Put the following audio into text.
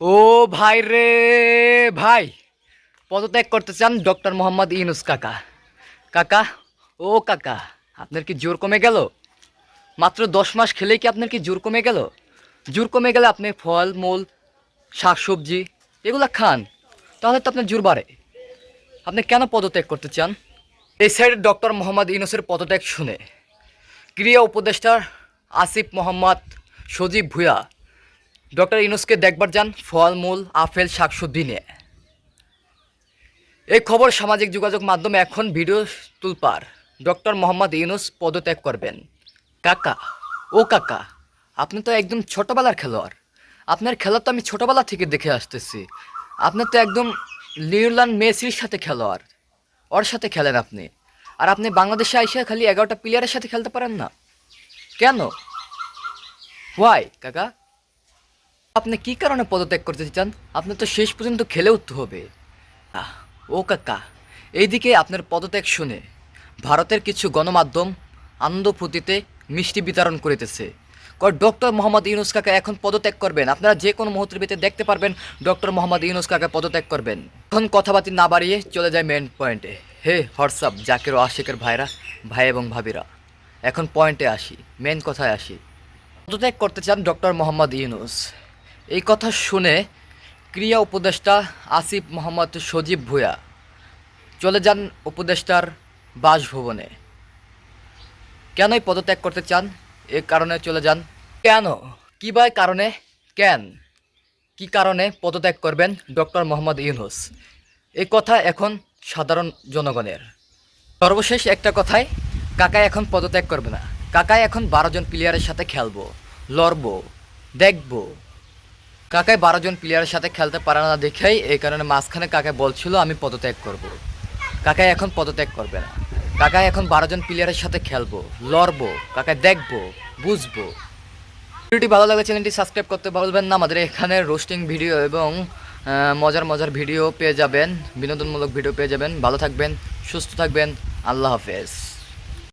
ও ভাই রে ভাই। পদত্যাগ করতে চান ডক্টর মোহাম্মদ ইউনুস কাকা। কাকা, ও কাকা, আপনার কি জোর কমে গেল? মাত্র দশ মাস খেলেই কি আপনার কি জোর কমে গেল? জোর কমে গেলে আপনি ফল, মূল, শাকসবজি এগুলো খান, তাহলে তো আপনার জোর বাড়ে। আপনি কেন পদত্যাগ করতে চান? এই সাইডে ডক্টর মোহাম্মদ ইউনুসের পদত্যাগ শুনে। ক্রিয়া উপদেষ্টা আসিফ মোহাম্মদ সজীব ভুয়া ডক্টর ইউনুসকে দেখবার যান ফলমূল আপেল, শাকসবজি নিয়ে। এই খবর সামাজিক যোগাযোগ মাধ্যমে এখন ভিডিও তুলপার। ডক্টর মোহাম্মদ ইউনুস পদত্যাগ করবেন। কাকা, ও কাকা, আপনি তো একদম ছোটবেলার খেলোয়াড়। আপনার খেলা তো আমি ছোটবেলা থেকে দেখে আসতেছি। আপনি তো একদম লিওলান মেসির সাথে খেলোয়াড়। ওর সাথে খেলেন আপনি। আর আপনি বাংলাদেশে আইসা খালি এগারোটা প্লেয়ারের সাথে খেলতে পারেন না। কেন? হোয়াই কাকা? আপনি কি কারণে পদত্যাগ করতে চান আপনি তো শেষ পর্যন্ত খেলে উঠতে হবে। ও কাকা, এইদিকে আপনার পদত্যাগ শুনে ভারতের কিছু গণমাধ্যম আনন্দ ফুটিতে মিষ্টি বিতরণ করিতেছে। ডক্টর মোহাম্মদ ইউনুস কাকা এখন পদত্যাগ করবেন? আপনারা যে কোনো মুহূর্তের ভিতরে দেখতে পারবেন ডক্টর মোহাম্মদ ইউনুস কাকা পদত্যাগ করবেন। এখন কথাবার্তা না বাড়িয়ে চলে যায় মেন পয়েন্টে হে, হোয়াটসঅ্যাপ, জাকের ও আশিকের ভাইরা, ভাই এবং ভাবিরা, এখন পয়েন্টে আসি মেন কথায় আসি। পদত্যাগ করতে চান ডক্টর মোহাম্মদ ইউনুস। এই কথা শুনে ক্রিয়া উপদেষ্টা আসিফ মোহাম্মদ সজীব ভুয়া চলে যান উপদেষ্টার বাসভবনে। কেনই পদত্যাগ করতে চান? এ কারণে চলে যান। কেন? কী বা কারণে? কেন? কি কারণে পদত্যাগ করবেন ডক্টর মোহাম্মদ ইউনুস? এই কথা এখন সাধারণ জনগণের। সর্বশেষ একটা কথাই, কাকাই এখন পদত্যাগ করবে না। কাকাই এখন বারো জন প্লেয়ারের সাথে খেলব, লড়বো, দেখব। কাকাই বারো জন প্লেয়ারের সাথে খেলতে পারে না দেখেই এই কারণে মাঝখানে কাকাই বলছিল, আমি পদত্যাগ করব। কাকাই এখন পদত্যাগ করবে না। কাকাই এখন বারো জন প্লেয়ারের সাথে খেলব, লড়বো, কাকাই দেখব, বুঝব। ভিডিওটি ভালো লাগলে চ্যানেলটি সাবস্ক্রাইব করতে বলবেন না। আমাদের এখানে রোস্টিং ভিডিও এবং মজার মজার ভিডিও পেয়ে যাবেন, বিনোদনমূলক ভিডিও পেয়ে যাবেন। ভালো থাকবেন, সুস্থ থাকবেন। আল্লাহ হাফেজ।